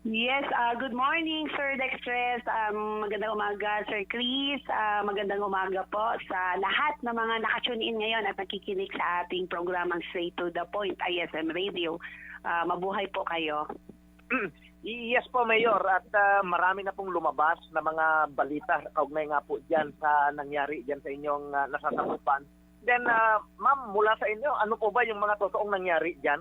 Yes, ah, good morning, Sir Dextres. Um, magandang umaga, Sir Chris. Ah, magandang umaga po sa lahat ng mga nakatune in ngayon at nakikinig sa ating programang Straight to the Point, ISM Radio. Ah, mabuhay po kayo. Yes po, Mayor. At ah, marami na pong lumabas na mga balita kaugnay nga po dyan sa nangyari dyan sa inyong uh, nasasakupan. Then, ah, ma'am, mula sa inyo, ano po ba yung mga totoong nangyari dyan?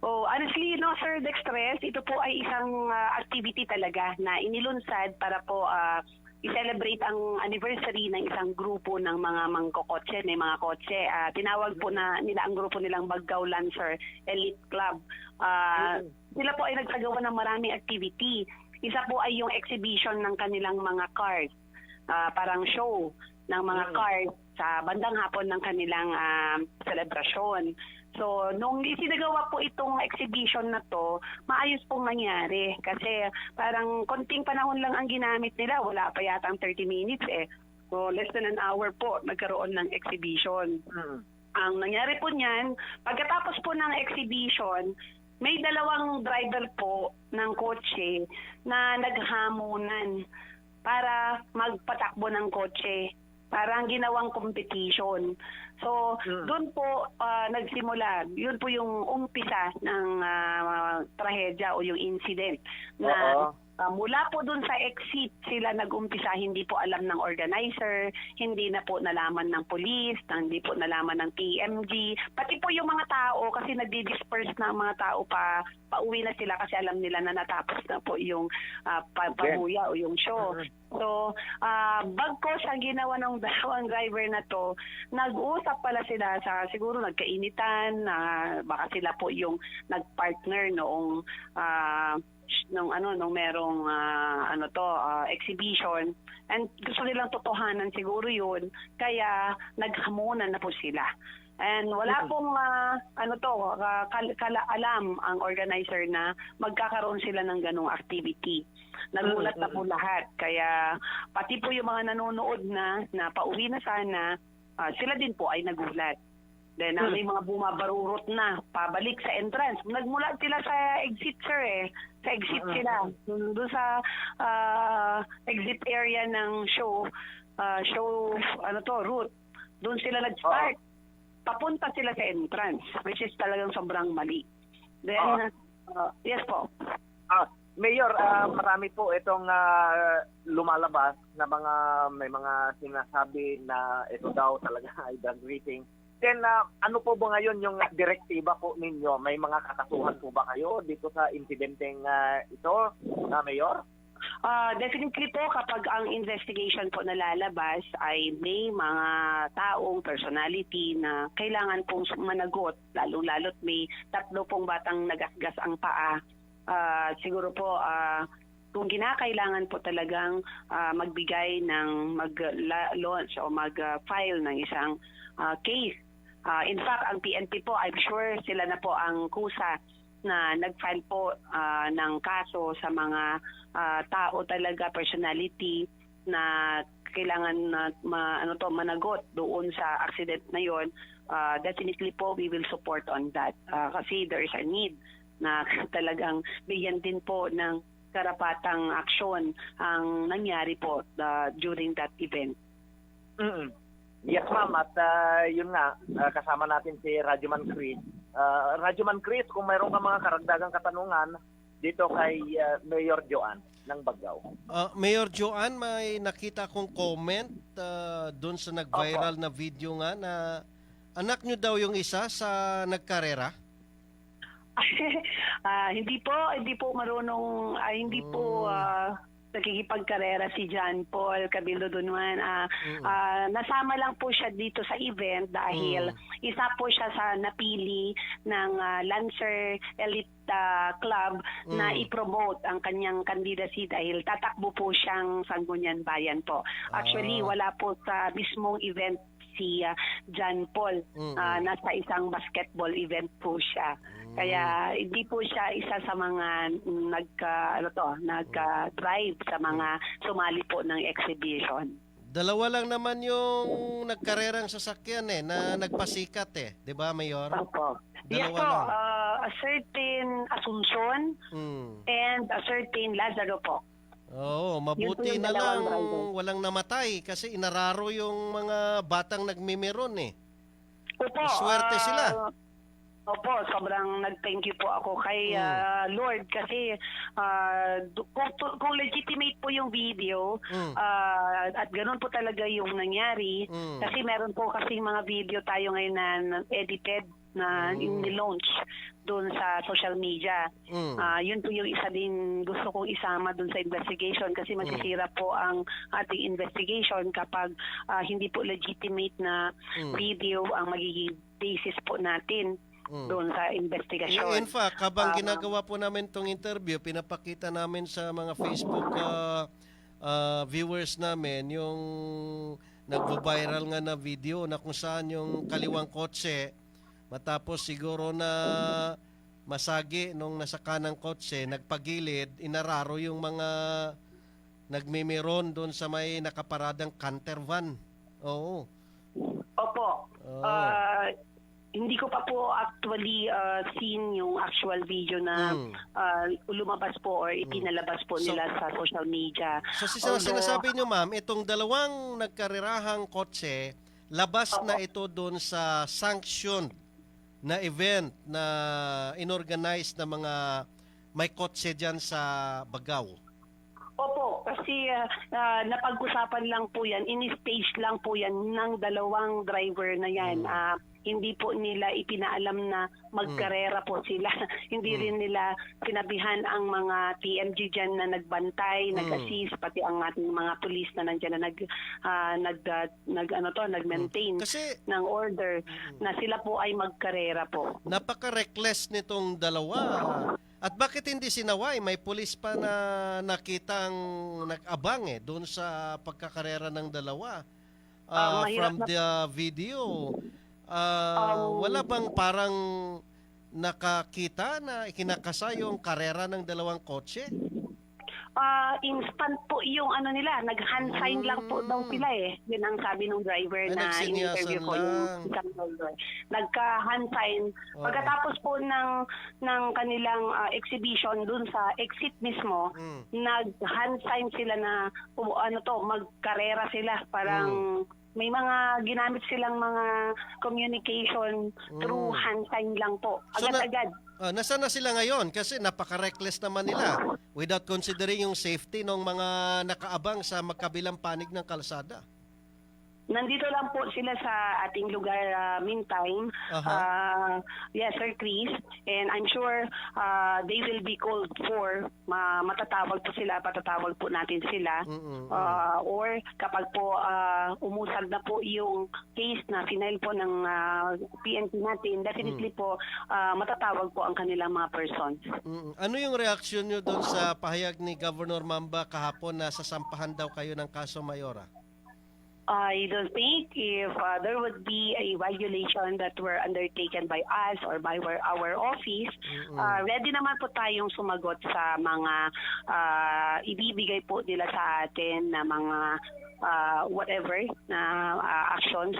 Oh, honestly, no, Sir Dextres, ito po ay isang ah, activity talaga na inilunsad para po ah, i-celebrate ang anniversary ng isang grupo ng mga mangkokotse, may mga kotse. Ah, tinawag po na nila ang grupo nilang Baggaw Lancer Elite Club. Ah, Sila po ay nagsagawa ng maraming activity. Isa po ay yung exhibition ng kanilang mga cars. Ah, parang show ng mga Mm. cars sa bandang hapon ng kanilang ah, selebrasyon. So, nung isinagawa po itong exhibition na to, maayos pong nangyari. Kasi parang konting panahon lang ang ginamit nila. Wala pa yata ang 30 minutes eh. So, less than an hour po nagkaroon ng exhibition. Mm. Ang nangyari po niyan, pagkatapos po ng exhibition, may dalawang driver po ng kotse na naghamunan para magpatakbo ng kotse. Parang ginawang competition. So, Mm. doon po ah, nagsimula. Yun po yung umpisa ng ah, trahedya o yung incident na. Ah, mula po dun sa exit sila nag-umpisa, hindi po alam ng organizer, hindi na po nalaman ng police, hindi po nalaman ng TMG, pati po yung mga tao kasi nagdi-disperse na ang mga tao pa pauwi na sila kasi alam nila na natapos na po yung pa- pabuya o yung show. Mhm. So, uh, bagkos ang ginawa ng dalawang driver na to, nag-usap pala sila sa siguro nagkainitan, na baka sila po yung nag-partner noong sh- nung ano nung merong ah, ano to ah, exhibition. And gusto nilang totohanan siguro yun kaya naghamunan na po sila. And wala pong ah, ano to ah, kal- kala- alam ang organizer na magkakaroon sila ng ganong activity. Nagulat na po lahat. Kaya pati po yung mga nanonood na na pauwi na sana ah, sila din po ay nagulat Then ah, Hmm. may mga bumabarurot na pabalik sa entrance. Nagmula sila sa exit sir eh. Sa exit Ah, sila. Doon sa ah, exit area ng show ah, show ano to route. Doon sila nag-start. Papunta sila sa entrance which is talagang sobrang mali. Then ah, yes po. Ah, Mayor, ah, marami po itong ah, lumalabas na mga may mga sinasabi na ito daw talaga ay drug rating. Then ah, ano po ba ngayon yung direktiba po ninyo? May mga kakasuhan po ba kayo dito sa insidenteng ah, ito, na Mayor? Ah, definitely po kapag ang investigation po nalalabas ay may mga taong personality na kailangan pong managot, lalong-lalo't may tatlo pong batang nagasgas ang paa. Ah, siguro po ah, kung kinakailangan po talagang ah, magbigay ng mag-launch o mag-file ng isang ah, case. Ah, in fact, ang PNP po, I'm sure sila na po ang kusa na nag-file po ah, ng kaso sa mga ah, tao talaga personality na kailangan na ma, ano to managot doon sa accident na yon Ah, definitely po we will support on that Ah, kasi there is a need na talagang bigyan din po ng karapatang aksyon ang nangyari po ah, during that event. mm Yes, ma'am. At ah, yun nga, ah, kasama natin si Rajuman Chris. Uh, Rajuman Chris, kung mayroon ka mga karagdagang katanungan dito kay ah, Mayor Joan ng Bagao. Ah, Mayor Joanne, may nakita kong comment uh, doon sa nag-viral na video nga na anak nyo daw yung isa sa nagkarera. Ah, hindi po, hindi po marunong, ah, hindi po Mm. ah, nakikipagkarera si John Paul Cabildo Dunuan. Ah, Mm. ah, nasama lang po siya dito sa event dahil Mm. isa po siya sa napili ng ah, Lancer Elite ah, Club na Mm. i-promote ang kanyang candidacy dahil tatakbo po siyang Sangguniang Bayan po. Actually, Ah. wala po sa mismong event si ah, John Paul. Mm. Ah, nasa isang basketball event po siya. Kaya hindi po siya isa sa mga nagka ano to, nagka-drive sa mga sumali po ng exhibition. Dalawa lang naman yung nagkarerang sasakyan eh, na nagpasikat eh. 'Di ba, Mayor? Opo. Yes Dalawa po, lang. uh, a certain Asuncion Mm. and a certain Lazaro po. Oo, mabuti yung na dalawang lang driver. walang namatay kasi inararo yung mga batang nagmimiron eh. Opo. Swerte ah, sila. Opo, sobrang nag-thank you po ako kay Mm. ah, Lord kasi ah, du- kung, kung legitimate po yung video Mm. ah, at ganun po talaga yung nangyari Mm. kasi meron po kasi mga video tayo ngayon na na- edited na Mm. ni-launch doon sa social media. Mm. Ah, yun po yung isa din gusto kong isama dun sa investigation kasi Mm. magsisira po ang ating investigation kapag ah, hindi po legitimate na Mm. video ang magiging basis po natin Mm. doon sa In, investigasyon. in fact, habang Ah. ginagawa po namin tong interview, pinapakita namin sa mga Facebook ah, ah, viewers namin yung nagvo-viral nga na video na kung saan yung kaliwang kotse matapos siguro na masagi nung nasa kanang kotse, nagpagilid, inararo yung mga nagmimiron doon sa may nakaparadang canter van. Oo. Opo. Oo. Ah, hindi ko pa po actually ah, seen yung actual video na Mm. ah, lumabas po or ipinalabas po So- nila sa social media. So si Although- sinasabi nyo ma'am, itong dalawang nagkarirahang kotse, labas na ito doon sa sanctioned na event na inorganize na mga may kotse dyan sa Bagaw. Opo, kasi ah, ah, napag-usapan lang po yan, in-stage lang po yan ng dalawang driver na yan. Mm. Ah, hindi po nila ipinaalam na magkarera po sila. hindi Mm. rin nila sinabihan ang mga TMG dyan na nagbantay, Mm. nag-assist, pati ang ating mga pulis na nandiyan na nag, ah, nag, ah, nag, ano to, nag-maintain Kasi ng order na sila po ay magkarera po. napaka-reckless nitong dalawa. At bakit hindi sinaway? May pulis pa na nakitang nag-abang eh doon sa pagkakarera ng dalawa. Ah, mahirap from the video, ah, Um, wala bang parang nakakita na ikinakasa yung karera ng dalawang kotse? Ah, instant po yung ano nila, nag-hand sign lang po daw Mm. sila eh. Yun ang sabi ng driver Ay, na in-interview ko, yung isang driver. Nagka-hand sign. Oo. Pagkatapos po ng ng kanilang ah, exhibition dun sa exit mismo, Mm. nag-hand sign sila na um, ano to, magkarera sila. Parang may mga ginamit silang mga communication through Mm. hand sign lang po. So na- Agad-agad. Ah, nasaan na sila ngayon? Kasi napaka-reckless naman nila without considering yung safety ng mga nakaabang sa magkabilang panig ng kalsada. Nandito lang po sila sa ating lugar uh, meantime. Aha. Uh, yes, Sir Chris. And I'm sure uh, they will be called for. Ma matatawag po sila, patatawag po natin sila. Mm-mm. Uh, or kapag po uh, umusad na po yung case na final po ng uh, PNP natin, definitely po uh, matatawag po ang kanilang mga persons. Mm. Ano yung reaksyon nyo doon sa pahayag ni Governor Mamba kahapon na sasampahan daw kayo ng kaso Mayora? I don't think if uh, there would be a violation that were undertaken by us or by our, our office, Mm-mm. uh, ready naman po tayong sumagot sa mga uh, ibibigay po nila sa atin na mga uh, whatever na uh, actions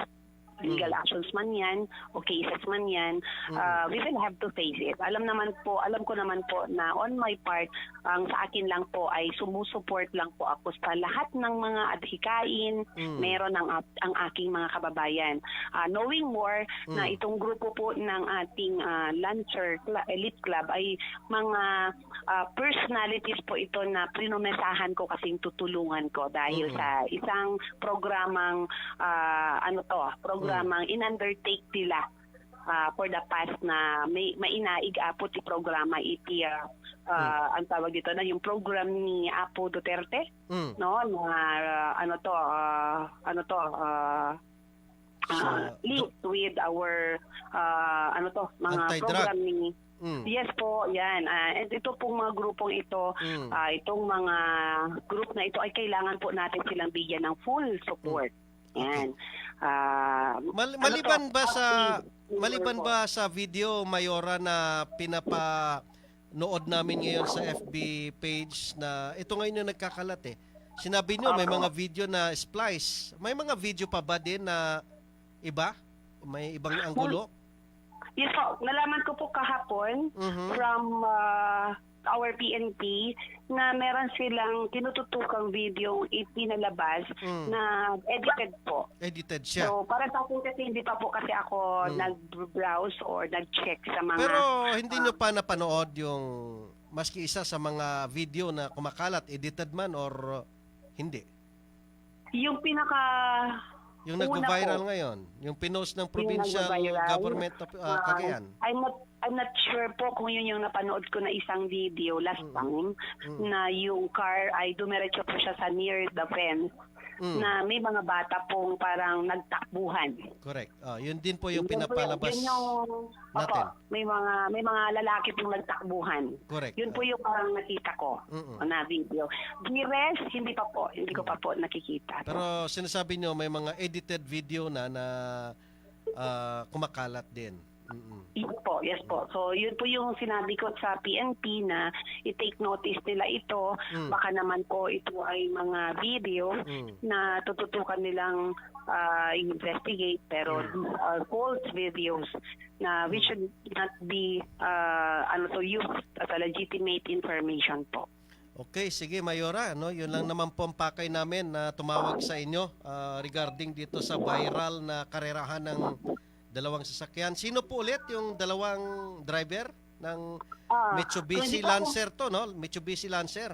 legal actions man yan o cases man yan, uh, we will have to face it. Alam naman po, alam ko naman po na on my part, ang sa akin lang po ay sumusuport lang po ako sa lahat ng mga adhikain, Mm. meron ang, ang aking mga kababayan. Uh, knowing more na Mm. itong grupo po ng ating uh, Lancer Cla- Elite Club ay mga uh, personalities po ito na prinomesahan ko kasing tutulungan ko dahil Mm. sa isang programang uh, ano to, programang in-undertake nila uh, for the past na may mainaig apo ti programa iti uh, uh, ang tawag dito na yung program ni Apo Duterte Mm. no na uh, ano to uh, ano to uh, uh, linked with our uh, ano to mga program ni Mm. Yes po, yan. Ah, and ito pong mga grupong ito, Mm. ah, itong mga group na ito ay kailangan po natin silang bigyan ng full support. Yan. Ah, Mal- ano maliban to? ba sa maliban ba sa video Mayora na pinapa nood namin ngayon sa FB page na ito ngayon yung nagkakalat eh. Sinabi nyo may mga video na splice. May mga video pa ba din na iba? May ibang anggulo? Yes po, nalaman ko po kahapon Mhm. from uh, our PNP na meron silang tinututukang video ipinalabas Mm. na edited po. Edited siya. So, para sa akin kasi hindi pa po kasi ako Mm. nag-browse or nag-check sa mga... Pero hindi nyo pa napanood yung maski isa sa mga video na kumakalat, edited man or uh, hindi? yung pinaka... Yung Una nag-viral po. ngayon, yung pinost ng provincial government of uh, uh, Cagayan. I'm not I'm not sure po kung yun yung napanood ko na isang video last Mm. time Mm. na yung car ay dumiretso po siya sa near the fence Mm. na may mga bata pong parang nagtakbuhan. Correct. Ah, yun din po yung Yun pinapalabas Yun yung, natin. Opo, may mga may mga lalaki pong nagtakbuhan. Correct. Yun po yung parang nakita ko Mm-mm. na video. The rest, hindi pa po. Hindi ko pa po nakikita. Pero sinasabi nyo may mga edited video na na ah, kumakalat din. Mm-mm. Yes po, yes po. So, yun po yung sinabi ko sa PNP na i-take notice nila ito. Mm. Baka naman po ito ay mga video Mm. na tututukan nilang ah, investigate pero uh, false videos na which should not be uh, ano to used as a legitimate information po. Okay, sige Mayora, no? Yun lang naman po ang pakay namin na tumawag sa inyo ah, regarding dito sa viral na karerahan ng dalawang sasakyan. Sino po ulit yung dalawang driver ng Ah, Mitsubishi kung di pa Lancer to, no? Mitsubishi Lancer.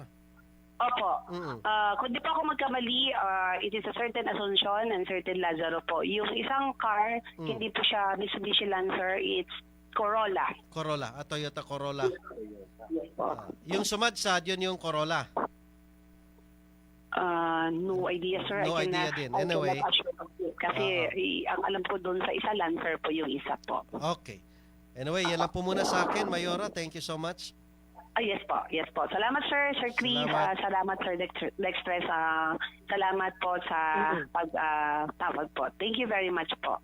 Opo. Mm. Ah, kung di pa ako magkamali, ah, it is a certain Asuncion and certain Lazaro po. Yung isang car, Mm. hindi po siya Mitsubishi Lancer, it's Corolla. Corolla, at Toyota Corolla. Ah, yung sumadsad, yun yung Corolla. Ah, no idea, sir. No I cannot, idea din. I Anyway. cannot assure. Kasi Ah. i- ang alam ko doon sa isa, Lancer po yung isa po. Okay. Anyway, yan lang po muna sa akin, Mayora. Thank you so much. Ah, yes po, yes po. Salamat, sir, Sir Chris. Salamat. Ah, salamat, Sir Dex- Dextres. Ah, salamat po sa Mhm. pag-tawag po. Thank you very much po.